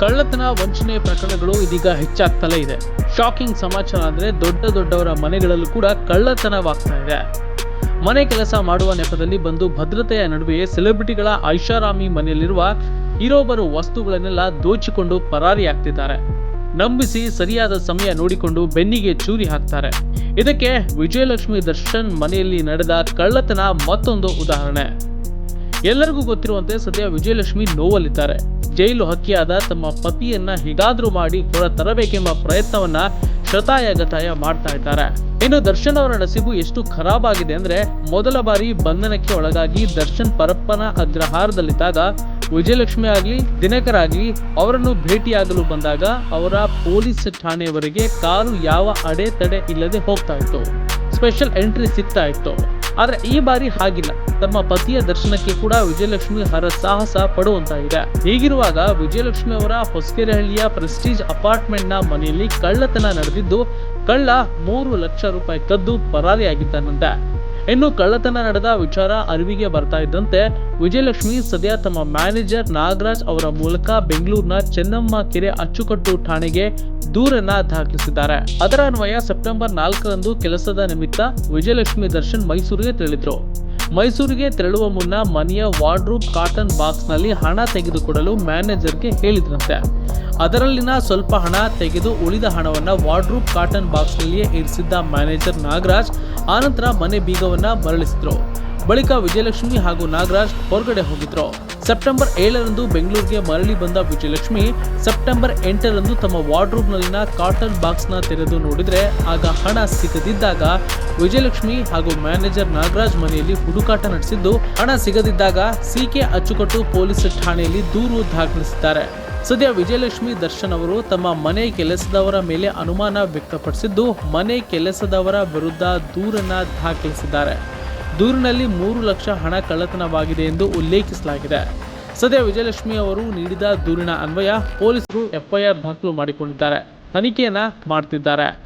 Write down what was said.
ಕಳ್ಳತನ ವಂಚನೆ ಪ್ರಕರಣಗಳು ಇದೀಗ ಹೆಚ್ಚಾಗ್ತಲೇ ಇದೆ. ಶಾಕಿಂಗ್ ಸಮಾಚಾರ ಅಂದ್ರೆ ದೊಡ್ಡ ದೊಡ್ಡವರ ಮನೆಗಳಲ್ಲೂ ಕೂಡ ಕಳ್ಳತನವಾಗ್ತಾ ಇದೆ. ಮನೆ ಕೆಲಸ ಮಾಡುವ ನೆಪದಲ್ಲಿ ಬಂದು ಭದ್ರತೆಯ ನಡುವೆ ಸೆಲೆಬ್ರಿಟಿಗಳ ಐಷಾರಾಮಿ ಮನೆಯಲ್ಲಿರುವ ಇರೋಬರು ವಸ್ತುಗಳನ್ನೆಲ್ಲ ದೋಚಿಕೊಂಡು ಪರಾರಿಯಾಗ್ತಿದ್ದಾರೆ ನಂಬಿಸಿ ಸರಿಯಾದ ಸಮಯ ನೋಡಿಕೊಂಡು ಬೆನ್ನಿಗೆ ಚೂರಿ ಹಾಕ್ತಾರೆ. ಇದಕ್ಕೆ ವಿಜಯಲಕ್ಷ್ಮಿ ದರ್ಶನ್ ಮನೆಯಲ್ಲಿ ನಡೆದ ಕಳ್ಳತನ ಮತ್ತೊಂದು ಉದಾಹರಣೆ. ಎಲ್ಲರಿಗೂ ಗೊತ್ತಿರುವಂತೆ ಸದ್ಯ ವಿಜಯಲಕ್ಷ್ಮಿ ನೋವಲ್ಲಿದ್ದಾರೆ. ಜೈಲು ಹಕ್ಕಿಯಾದ ತಮ್ಮ ಪತಿಯನ್ನ ಹೀಗಾದ್ರೂ ಮಾಡಿ ಹೊರ ತರಬೇಕೆಂಬ ಪ್ರಯತ್ನವನ್ನ ಶತಾಯಗತಾಯ ಮಾಡ್ತಾ ಇದ್ದಾರೆ. ಇನ್ನು ದರ್ಶನ್ ಅವರ ನಸೀಬು ಎಷ್ಟು ಖರಾಬ್ ಆಗಿದೆ ಅಂದ್ರೆ ಮೊದಲ ಬಾರಿ ಬಂಧನಕ್ಕೆ ಒಳಗಾಗಿ ದರ್ಶನ್ ಪರಪ್ಪನ ಅಗ್ರಹಾರದಲ್ಲಿದ್ದಾಗ ವಿಜಯಲಕ್ಷ್ಮಿ ಆಗ್ಲಿ, ದಿನಕರ್ ಆಗ್ಲಿ ಅವರನ್ನು ಭೇಟಿಯಾಗಲು ಬಂದಾಗ ಅವರ ಪೊಲೀಸ್ ಠಾಣೆಯವರೆಗೆ ಕಾರು ಯಾವ ಅಡೆತಡೆ ಇಲ್ಲದೆ ಹೋಗ್ತಾ ಇತ್ತು. ಸ್ಪೆಷಲ್ ಎಂಟ್ರಿ ಸಿಗ್ತಾ ಇತ್ತು. ಆದ್ರೆ ಈ ಬಾರಿ ಹಾಗಿಲ್ಲ. ತಮ್ಮ ಪತಿಯ ದರ್ಶನಕ್ಕೆ ಕೂಡ ವಿಜಯಲಕ್ಷ್ಮಿ ಹರಸಾಹಸ ಪಡುವಂತಾಗಿದೆ. ಹೀಗಿರುವಾಗ ವಿಜಯಲಕ್ಷ್ಮಿ ಅವರ ಹೊಸಕೆರೆಹಳ್ಳಿಯ ಪ್ರೆಸ್ಟೀಜ್ ಅಪಾರ್ಟ್ಮೆಂಟ್ನ ಮನೆಯಲ್ಲಿ ಕಳ್ಳತನ ನಡೆದಿದ್ದು, ಕಳ್ಳ ಮೂರು ಲಕ್ಷ ರೂಪಾಯಿ ಕದ್ದು ಪರಾರಿಯಾಗಿದ್ದಾನಂತೆ. ಇನ್ನು ಕಳ್ಳತನ ನಡೆದ ವಿಚಾರ ಅರಿವಿಗೆ ಬರ್ತಾ ಇದ್ದಂತೆ ವಿಜಯಲಕ್ಷ್ಮಿ ಸದ್ಯ ತಮ್ಮ ಮ್ಯಾನೇಜರ್ ನಾಗರಾಜ್ ಅವರ ಮೂಲಕ ಬೆಂಗಳೂರಿನ ಚೆನ್ನಮ್ಮ ಕೆರೆ ಅಚ್ಚುಕಟ್ಟು ಠಾಣೆಗೆ ದೂರನ್ನ ದಾಖಲಿಸಿದ್ದಾರೆ. ಅದರ ಅನ್ವಯ ಸೆಪ್ಟೆಂಬರ್ ನಾಲ್ಕರಂದು ಕೆಲಸದ ನಿಮಿತ್ತ ವಿಜಯಲಕ್ಷ್ಮಿ ದರ್ಶನ್ ಮೈಸೂರಿಗೆ ತೆರಳಿದ್ರು. ಮೈಸೂರಿಗೆ ತೆರಳುವ ಮುನ್ನ ಮನೆಯ ವಾರ್ಡ್ರೂಬ್ ಕಾಟನ್ ಬಾಕ್ಸ್ನಲ್ಲಿ ಹಣ ತೆಗೆದುಕೊಡಲು ಮ್ಯಾನೇಜರ್ಗೆ ಹೇಳಿದ್ರಂತೆ. ಅದರಲ್ಲಿನ ಸ್ವಲ್ಪ ಹಣ ತೆಗೆದು ಉಳಿದ ಹಣವನ್ನು ವಾರ್ಡ್ರೂಪ್ ಕಾಟನ್ ಬಾಕ್ಸ್ನಲ್ಲಿಯೇ ಇರಿಸಿದ್ದ ಮ್ಯಾನೇಜರ್ ನಾಗರಾಜ್, ಆನಂತರ ಮನೆ ಬೀಗವನ್ನು ಮರಳಿಸಿದ್ರು. ಬಳಿಕ ವಿಜಯಲಕ್ಷ್ಮಿ ಹಾಗೂ ನಾಗರಾಜ್ ಹೊರಗಡೆ ಹೋಗಿದ್ರು. ಸೆಪ್ಟೆಂಬರ್ ಏಳರಂದು ಬೆಂಗಳೂರಿಗೆ ಮರಳಿ ಬಂದ ವಿಜಯಲಕ್ಷ್ಮಿ ಸೆಪ್ಟೆಂಬರ್ ಎಂಟರಂದು ತಮ್ಮ ವಾರ್ಡ್ರೂಬ್ ನಲ್ಲಿನ ಕಾಟನ್ ಬಾಕ್ಸ್ನ ತೆರೆದು ನೋಡಿದ್ರೆ ಆಗ ಹಣ ಸಿಗದಿದ್ದಾಗ ವಿಜಯಲಕ್ಷ್ಮಿ ಹಾಗೂ ಮ್ಯಾನೇಜರ್ ನಾಗರಾಜ್ ಮನೆಯಲ್ಲಿ ಹುಡುಕಾಟ ನಡೆಸಿದ್ದು, ಹಣ ಸಿಗದಿದ್ದಾಗ ಸಿಕೆ ಅಚ್ಚುಕಟ್ಟು ಪೊಲೀಸ್ ಠಾಣೆಯಲ್ಲಿ ದೂರು ದಾಖಲಿಸಿದ್ದಾರೆ. ಸದ್ಯ ವಿಜಯಲಕ್ಷ್ಮಿ ದರ್ಶನ್ ಅವರು ತಮ್ಮ ಮನೆ ಕೆಲಸದವರ ಮೇಲೆ ಅನುಮಾನ ವ್ಯಕ್ತಪಡಿಸಿದ್ದು, ಮನೆ ಕೆಲಸದವರ ವಿರುದ್ಧ ದೂರನ್ನ ದಾಖಲಿಸಿದ್ದಾರೆ. ದೂರಿನಲ್ಲಿ ಮೂರು ಲಕ್ಷ ಹಣ ಕಳ್ಳತನವಾಗಿದೆ ಎಂದು ಉಲ್ಲೇಖಿಸಲಾಗಿದೆ. ಸದ್ಯ ವಿಜಯಲಕ್ಷ್ಮಿ ಅವರು ನೀಡಿದ ದೂರಿನ ಅನ್ವಯ ಪೊಲೀಸರು ಎಫ್ಐಆರ್ ದಾಖಲು ಮಾಡಿಕೊಂಡಿದ್ದಾರೆ. ತನಿಖೆಯನ್ನ ಮಾಡ್ತಿದ್ದಾರೆ.